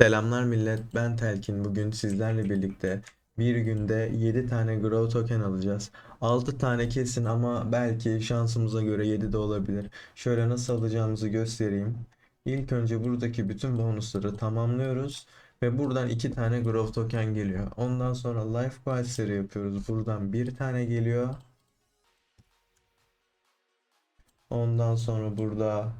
Selamlar millet, ben Telkin. Bugün sizlerle birlikte bir günde 7 tane Grow Token alacağız. 6 tane kesin ama belki şansımıza göre 7 de olabilir. Şöyle nasıl alacağımızı göstereyim. İlk önce buradaki bütün bonusları tamamlıyoruz ve buradan 2 tane Grow Token geliyor. Ondan sonra Life Quest'leri yapıyoruz. Buradan bir tane geliyor. Ondan sonra burada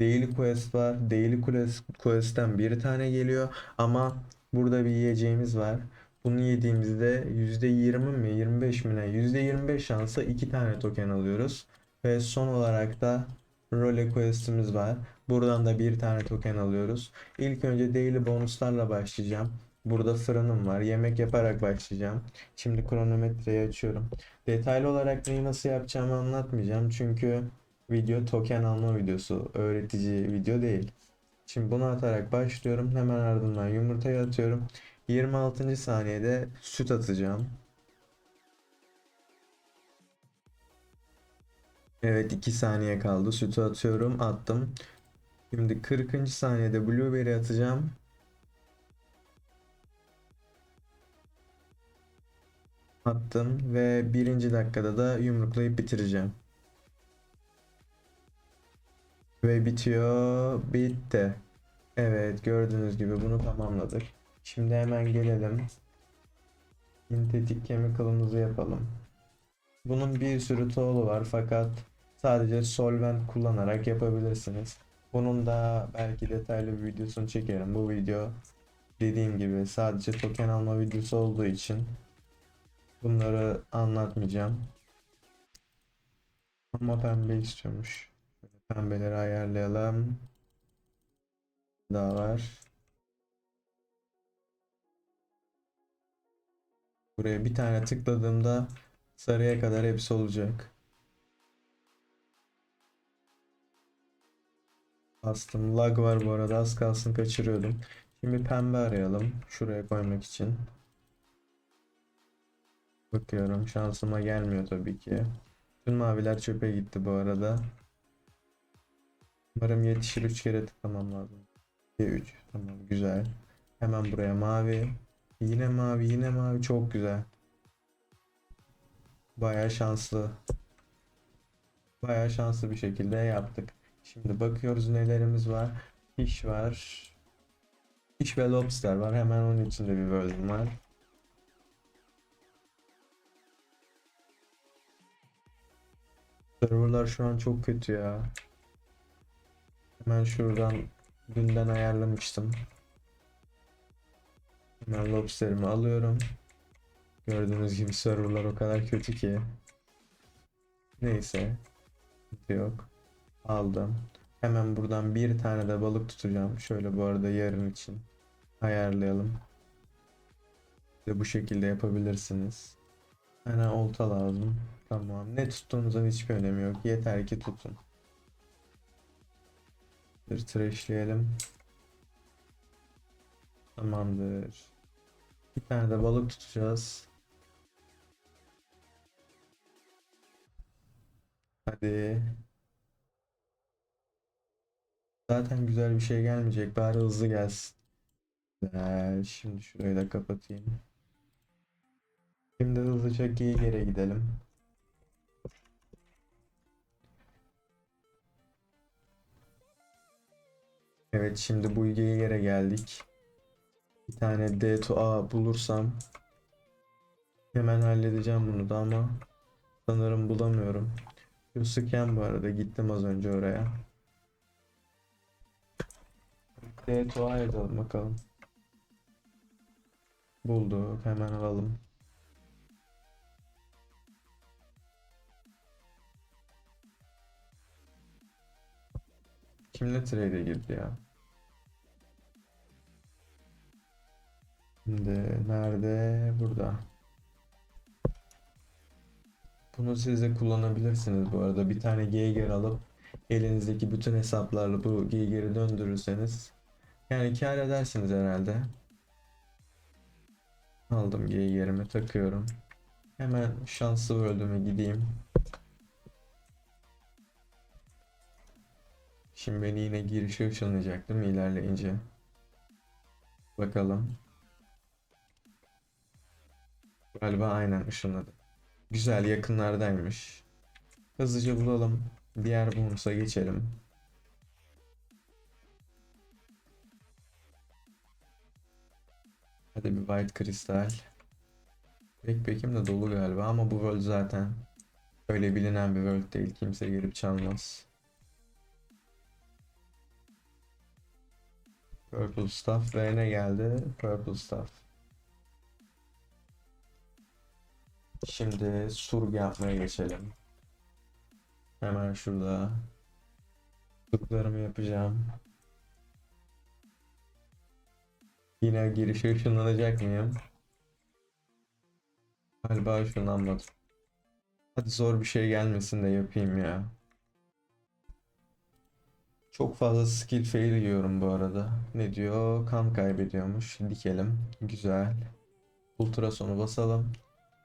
Daily Quest var. Daily Quest, Quest'ten bir tane geliyor ama burada bir yiyeceğimiz var. Bunu yediğimizde %20 mi 25 mi ne? %25 şansa iki tane token alıyoruz. Ve son olarak da Role Quest'imiz var. Buradan da bir tane token alıyoruz. İlk önce daily bonuslarla başlayacağım. Burada fırınım var. Yemek yaparak başlayacağım. Şimdi kronometreyi açıyorum. Detaylı olarak neyi nasıl yapacağımı anlatmayacağım. Çünkü Video token alma videosu. Öğretici video değil. Şimdi bunu atarak başlıyorum. Hemen ardından yumurtayı atıyorum. 26. saniyede süt atacağım. Evet 2 saniye kaldı. Sütü atıyorum. Attım. Şimdi 40. saniyede blueberry atacağım. Attım ve birinci dakikada da yumruklayıp bitireceğim. Ve bitiyor. Bitti. Evet gördüğünüz gibi bunu tamamladık. Şimdi hemen gelelim. Sintetik chemical'ımızı yapalım. Bunun bir sürü tool'u var fakat sadece solvent kullanarak yapabilirsiniz. Bunun da belki detaylı bir videosunu çekerim. Bu video dediğim gibi sadece token alma videosu olduğu için bunları anlatmayacağım. Ama pembe istiyormuş. Pembeleri ayarlayalım. Daha var. Buraya bir tane tıkladığımda sarıya kadar hepsi olacak. Bastım. Lag var bu arada. Az kalsın kaçırıyordum. Şimdi pembe arayalım. Şuraya koymak için. Bakıyorum. Şansıma gelmiyor tabii ki. Tüm maviler çöpe gitti bu arada. Umarım yetişir 3 kere tıklamam lazım. 3 tamam güzel. Hemen buraya mavi. Yine mavi yine mavi çok güzel. Baya şanslı. Baya şanslı bir şekilde yaptık. Şimdi bakıyoruz nelerimiz var. Fish var. Fish ve lobster var. Hemen onun içinde bir bölüm var. Serverlar şu an çok kötü ya. Hemen şuradan dünden ayarlamıştım. Hemen lobsterimi alıyorum. Gördüğünüz gibi serverlar o kadar kötü ki. Neyse. Yok. Aldım. Hemen buradan bir tane de balık tutacağım. Şöyle bu arada yarın için ayarlayalım. De bu şekilde yapabilirsiniz. Hemen olta lazım. Tamam. Ne tuttuğunuzun hiçbir önemi yok. Yeter ki tutun. Bir trashleyelim. Tamamdır. Bir tane de balık tutacağız. Hadi. Zaten güzel bir şey gelmeyecek. Bari hızlı gelsin. Güzel. Şimdi şurayı da kapatayım. Şimdi hızlıca geri gidelim. Evet şimdi bu yere geldik. Bir tane D to A bulursam hemen halledeceğim bunu da ama sanırım bulamıyorum. Şu scan bu arada gittim az önce oraya. D to A yazalım bakalım. Bulduk hemen alalım. Kimle trade'e girdi ya? Şimdi nerede? Burada. Bunu siz de kullanabilirsiniz bu arada. Bir tane Geiger alıp elinizdeki bütün hesaplarla bu Geiger'i döndürürseniz yani kâr edersiniz herhalde. Aldım Geiger'imi takıyorum. Hemen şanslı bölüme gideyim. Şimdi beni yine girişe ışınlayacak değil mi ilerleyince? Bakalım. Galiba aynen ışınladı. Güzel yakınlardaymış. Hızlıca bulalım. Diğer bonus'a geçelim. Hadi bir white kristal. Backpack'im de dolu galiba ama bu world zaten öyle bilinen bir world değil. Kimse gelip çalmaz. Purple stuff ve ne geldi? Purple stuff. Şimdi surg yapmaya geçelim. Hemen şurada surglarımı yapacağım. Yine girişe ışınlanacak mıyım? Galiba ışınlanmadım. Hadi zor bir şey gelmesin de yapayım ya. Çok fazla skill fail yiyorum bu arada. Ne diyor? Kan kaybediyormuş. Dikelim. Güzel. Ultrasonu basalım.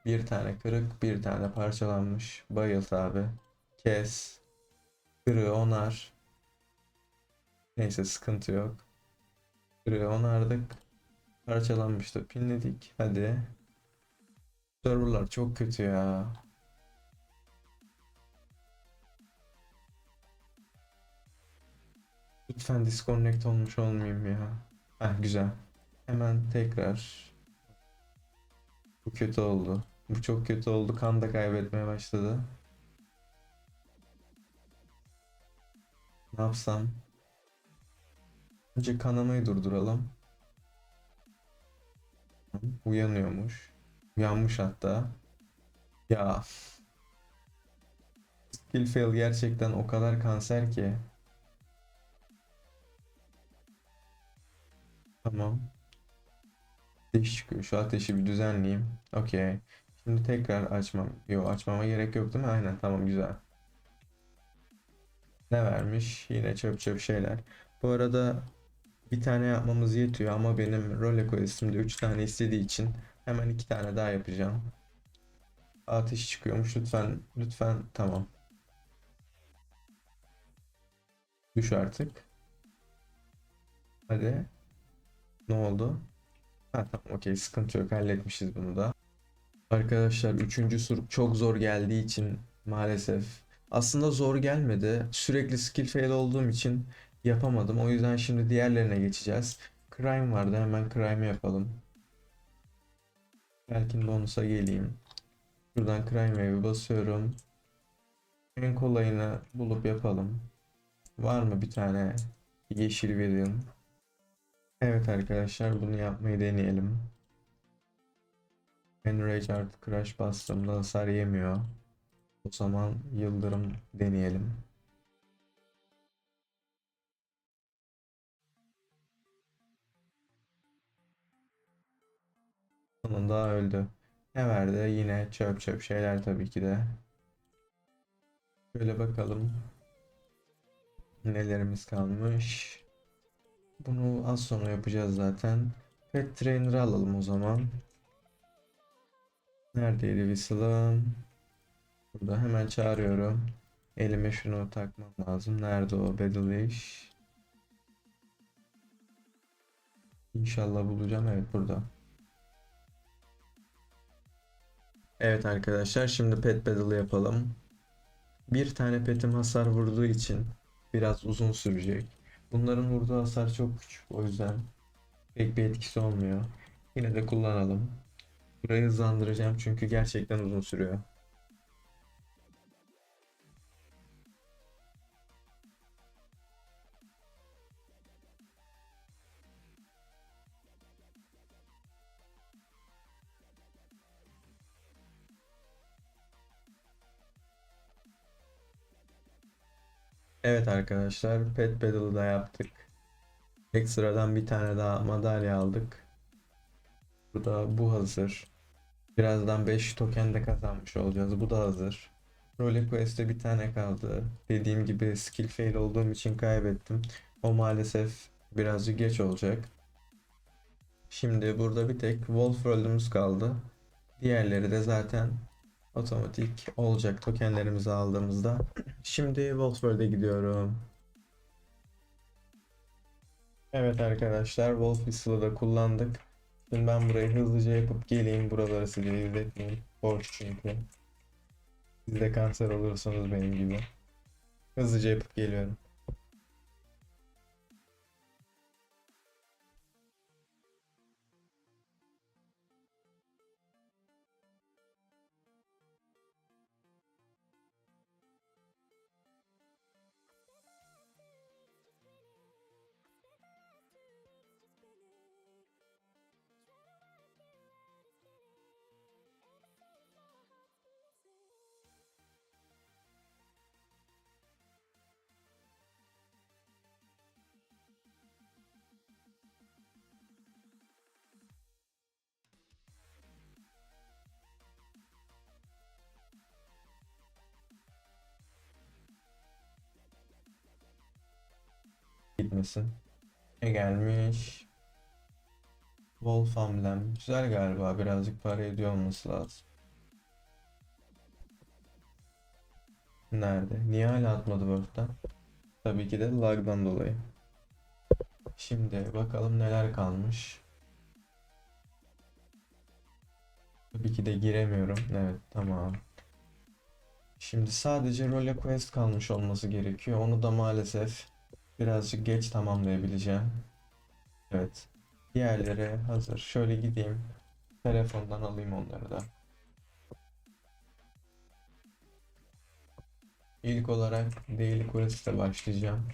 Bir tane kırık, bir tane parçalanmış. Bayılt abi. Kes. Kırığı onar. Neyse sıkıntı yok. Kırığı onardık. Parçalanmıştı. Pinledik. Hadi. Serverlar çok kötü ya. Lütfen disconnect olmuş olmayayım ya. Heh, güzel. Hemen tekrar. Bu kötü oldu. Bu çok kötü oldu. Kan da kaybetmeye başladı. Ne yapsam? Önce kanamayı durduralım. Uyanıyormuş. Uyanmış hatta. Ya. Skill fail gerçekten o kadar kanser ki. Tamam. Ateş çıkıyor. Şu ateşi bir düzenleyeyim. Okey. Şimdi tekrar açmam. Yok açmama gerek yok değil mi? Aynen tamam güzel. Ne vermiş? Yine çöp çöp şeyler. Bu arada bir tane yapmamız yetiyor ama benim role questimde 3 tane istediği için hemen 2 tane daha yapacağım. Ateş çıkıyormuş. Lütfen lütfen tamam. Düş artık. Hadi. Ne oldu? Ha tamam okey sıkıntı yok halletmişiz bunu da. Arkadaşlar 3. sur çok zor geldiği için maalesef. Aslında zor gelmedi. Sürekli skill fail olduğum için yapamadım. O yüzden şimdi diğerlerine geçeceğiz. Crime vardı hemen crime yapalım. Belki bonusa geleyim. Buradan crime'e basıyorum. En kolayını bulup yapalım. Var mı bir tane yeşil verin? Evet arkadaşlar bunu yapmayı deneyelim. Enrage artı crash bastığımda hasar yemiyor. O zaman yıldırım deneyelim. Sonunda öldü. Ne verdi? Yine çöp çöp şeyler tabii ki de. Şöyle bakalım. Nelerimiz kalmış. Bunu az sonra yapacağız zaten. Pet Trainer'ı alalım o zaman. Neredeydi Whistle'ım? Burada hemen çağırıyorum. Elime şunu takmam lazım. Nerede o Bedelish? İnşallah bulacağım. Evet burada. Evet arkadaşlar şimdi pet battle yapalım. Bir tane petim hasar vurduğu için biraz uzun sürecek. Bunların vurduğu hasar çok küçük o yüzden pek bir etkisi olmuyor. Yine de kullanalım. Burayı hızlandıracağım çünkü gerçekten uzun sürüyor. Evet arkadaşlar Pet Battle'ı da yaptık. Ekstradan bir tane daha madalya aldık. Burada bu hazır. Birazdan 5 token de kazanmış olacağız. Bu da hazır. Role Quest'te bir tane kaldı. Dediğim gibi skill fail olduğum için kaybettim. O maalesef birazcık geç olacak. Şimdi burada bir tek Wolf World'ümüz kaldı. Diğerleri de zaten otomatik olacak tokenlerimizi aldığımızda. Şimdi Wolf World'e gidiyorum. Evet arkadaşlar Wolf Whistle'ı da kullandık. Şimdi ben burayı hızlıca yapıp geleyim. Buraları size izletmeyeyim. Boş çünkü. Siz de kanser olursunuz benim gibi. Hızlıca yapıp geliyorum. Gitmesin. Ne gelmiş? Wolf Amblem. Güzel galiba. Birazcık para ediyor olması lazım. Nerede? Niye hala atmadı Word'den? Tabii ki de lag'dan dolayı. Şimdi bakalım neler kalmış. Tabii ki de giremiyorum. Evet tamam. Şimdi sadece role quest kalmış olması gerekiyor. Onu da maalesef birazcık geç tamamlayabileceğim. Evet. Diğerleri hazır. Şöyle gideyim. Telefondan alayım onları da. İlk olarak Daily Quest'e başlayacağım.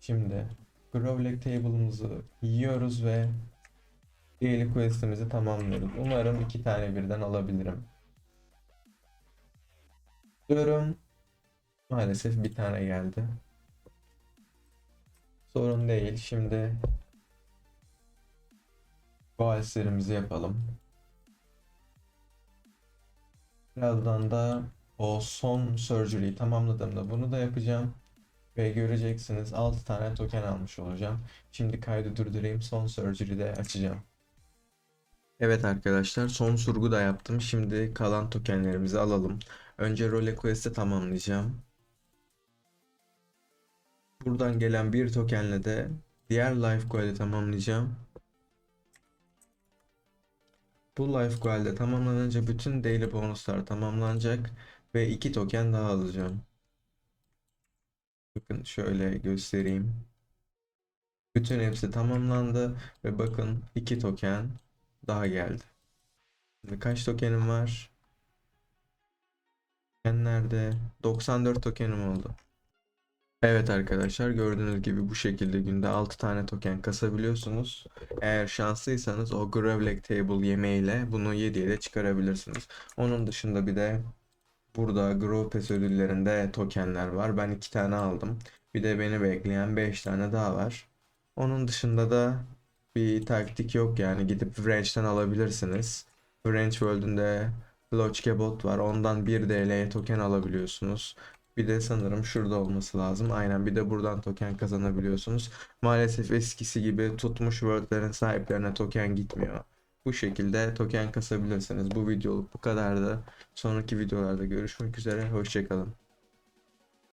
Şimdi Growleg Table'ımızı yiyoruz ve Daily Quest'imizi tamamlıyoruz. Umarım iki tane birden alabilirim. Diyorum. Maalesef bir tane geldi. Sorun değil. Şimdi Boğazlarımızı yapalım. Birazdan da o son surgery'yi tamamladığımda bunu da yapacağım. Ve göreceksiniz 6 tane token almış olacağım. Şimdi kaydı durdurayım. Son surgery'de açacağım. Evet arkadaşlar son surgu da yaptım. Şimdi kalan tokenlerimizi alalım. Önce role quest'i tamamlayacağım. Buradan gelen bir tokenle de diğer life goal'i tamamlayacağım. Bu life goal'de tamamlanınca bütün daily bonuslar tamamlanacak ve iki token daha alacağım. Bakın şöyle göstereyim. Bütün hepsi tamamlandı ve bakın iki token daha geldi. Şimdi kaç tokenim var? Token nerede? 94 tokenim oldu. Evet arkadaşlar gördüğünüz gibi bu şekilde günde 6 tane token kasabiliyorsunuz. Eğer şanslıysanız o Gravleg Table yemeğiyle bunu 7'ye de çıkarabilirsiniz. Onun dışında bir de burada Grow Pass ödüllerinde tokenler var. Ben 2 tane aldım. Bir de beni bekleyen 5 tane daha var. Onun dışında da bir taktik yok yani gidip Wrench'ten alabilirsiniz. Wrench World'ünde bot var. Ondan 1 DL'ye token alabiliyorsunuz. Bir de sanırım şurada olması lazım. Aynen bir de buradan token kazanabiliyorsunuz. Maalesef eskisi gibi tutmuş worldlerin sahiplerine token gitmiyor. Bu şekilde token kasabilirsiniz. Bu videoluk bu kadardı. Sonraki videolarda görüşmek üzere. Hoşçakalın.